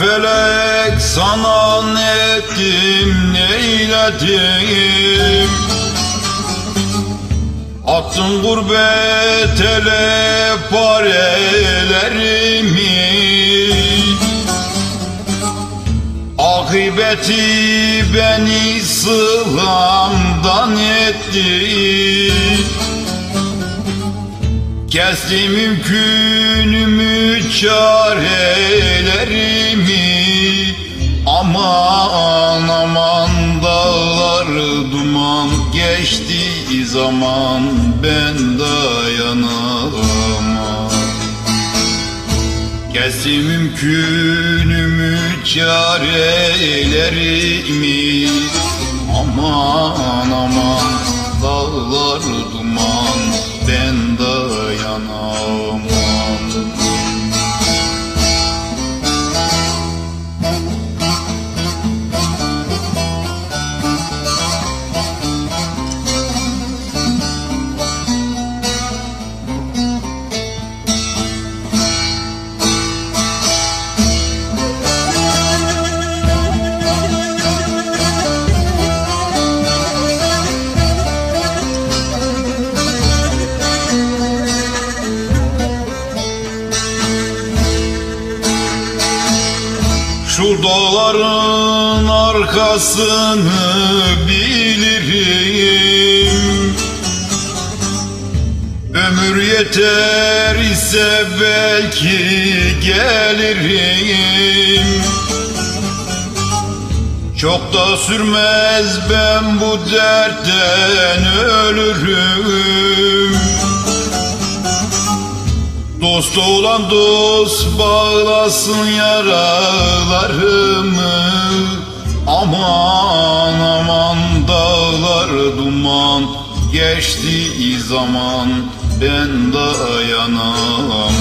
felek sana ne ettim neyledim? Attın gurbet ele parelerimi Akıbeti beni sılamdan etti Kesti mümkünümü çarelerimi. Aman aman dağlar duman Geçti zaman ben dayanamam. Kesti mümkünümü çarelerimi. Aman aman dağlar duman Şu dağların arkasını bilirim. Ömür yeter ise belki gelirim. Çok da sürmez ben bu dertten ölürüm Dost olan dost bağlasın yaralarımı Aman aman dağlar duman Geçti zaman ben dayanamam.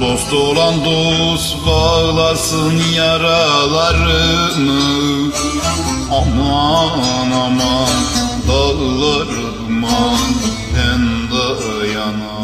Dost olan dost bağlasın yaralarımı Aman aman dağlar duman ben Mariano